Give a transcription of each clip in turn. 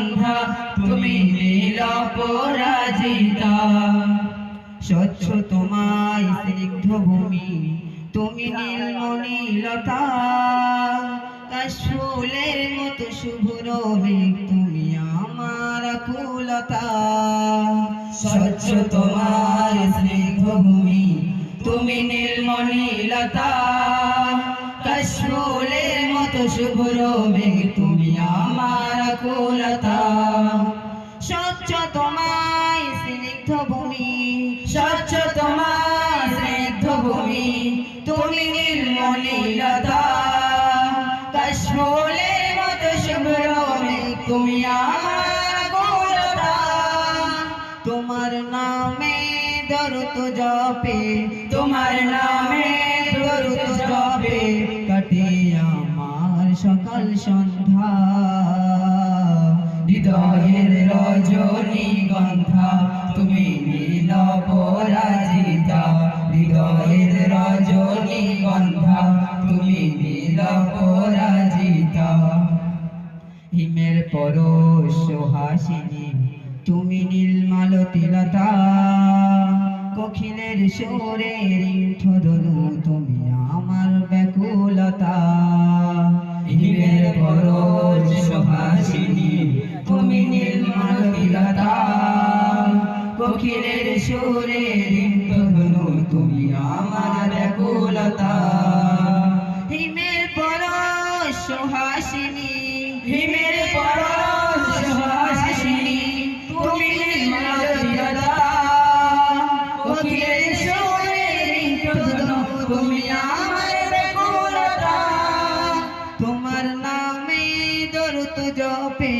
রজনী তুমি নীল স্বচ্ছ তোমায় স্নিগ্ধ ভূমি, তুমি নীলমণিলতা কাশফুলের মতো শুভ্র তুমি আমার কুলতা। স্বচ্ছ তোমার স্নিগ্ধ ভূমি, তুমি নীলমণিলতা কাশফুলের মতো শুভ্র মেঘ আমার কুলতা। স্বচ্ছ তোমায় স্নিগ্ধ ভূমি, স্বচ্ছ তোমায় স্নিগ্ধ ভূমি, তুমি নির্মলীলতা কাশফুলের মতো শুভ্র তুমি আমার গোলতা তোমার নামে দরুত জপে, তোমার নামে দরুত জপে কাটে আমার সকাল সন্ধ্যা। হৃদয়ের রজনী গন্ধা তুমি নীল পরাজিতা। হৃদয়ের রজনী গন্ধা তুমি নীল পরাজিতা। হিমের পরশ হাসিনী তুমি নীলমালতিলতা কখিলের সুরে রিঠধনু তুমি আমার কোকিলের সুরে রিঠধনু তুমি আমার ব্যাকুলতা। হিমের পরশ হাসিনী হিমের হাসিনী তুমি কোকিলের সুরে রিঠধনু তুমি আমার তোমার নামে দরুদ জপে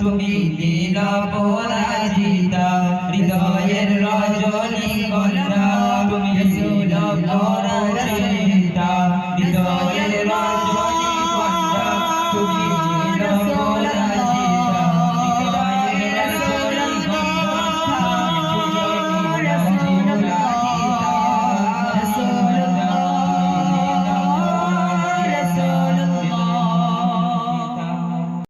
তুমি দিন পরাজিতা হৃদয়ের রজনী কন্যা তুমি সুলভ